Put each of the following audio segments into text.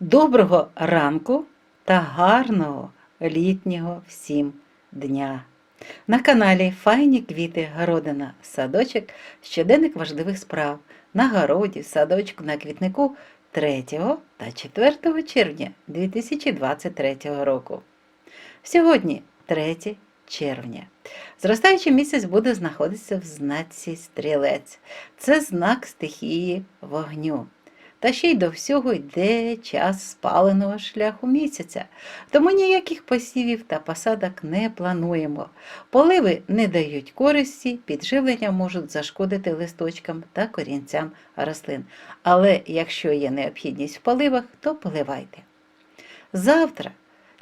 Доброго ранку та гарного літнього всім дня! На каналі Файні квіти Городина Садочок щоденник важливих справ на городі, садочку на квітнику 3 та 4 червня 2023 року. Сьогодні 3 червня. Зростаючий місяць буде знаходитися в знаці стрілець. Це знак стихії вогню. Та ще й до всього йде час спаленого шляху місяця, тому ніяких посівів та посадок не плануємо. Поливи не дають користі, підживлення можуть зашкодити листочкам та корінцям рослин. Але якщо є необхідність в поливах, то поливайте. Завтра,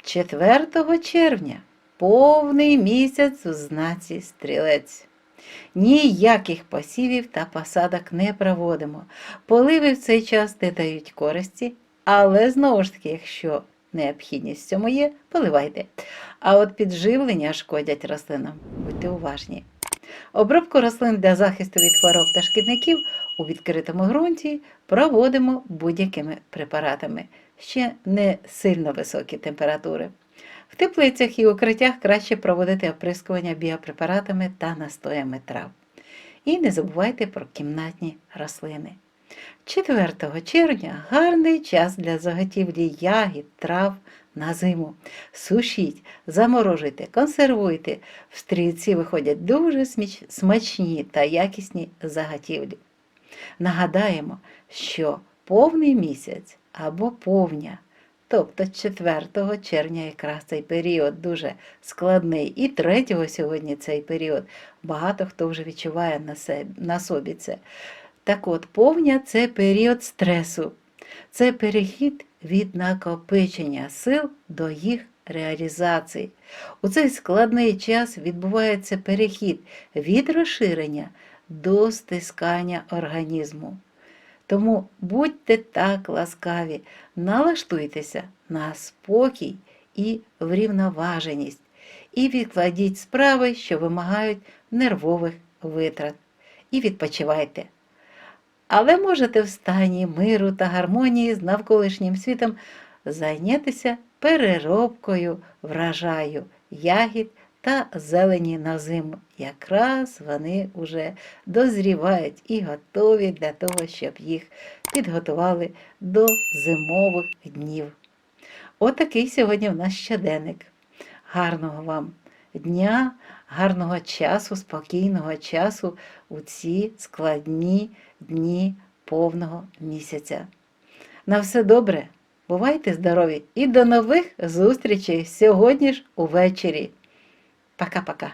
4 червня, повний місяць у знаці стрілець. Ніяких посівів та посадок не проводимо. Поливи в цей час не дають користі, але знову ж таки, якщо необхідність в цьому є, поливайте. А от підживлення шкодять рослинам, будьте уважні. Обробку рослин для захисту від хвороб та шкідників у відкритому ґрунті проводимо будь-якими препаратами, ще не сильно високі температури. В теплицях і укриттях краще проводити оприскування біопрепаратами та настоями трав. І не забувайте про кімнатні рослини. 4 червня гарний час для заготівлі ягід, трав на зиму. Сушіть, заморожуйте, консервуйте. В стрільці виходять дуже смачні та якісні заготівлі. Нагадаємо, що повний місяць або повня, тобто 4 червня якраз цей період дуже складний, і 3 сьогодні цей період багато хто вже відчуває на, себе, на собі це. Так от, повня це період стресу, це перехід від накопичення сил до їх реалізації. У цей складний час відбувається перехід від розширення до стискання організму. Тому будьте так ласкаві, налаштуйтеся на спокій і врівноваженість, і відкладіть справи, що вимагають нервових витрат, і відпочивайте. Але можете в стані миру та гармонії з навколишнім світом зайнятися переробкою врожаю, ягід та зелені на зиму. Якраз вони вже дозрівають і готові для того, щоб їх підготували до зимових днів. Отакий сьогодні в нас щоденник. Гарного вам дня, гарного часу, спокійного часу у ці складні дні повного місяця. На все добре, бувайте здорові і до нових зустрічей сьогодні ж увечері. Пока-пока.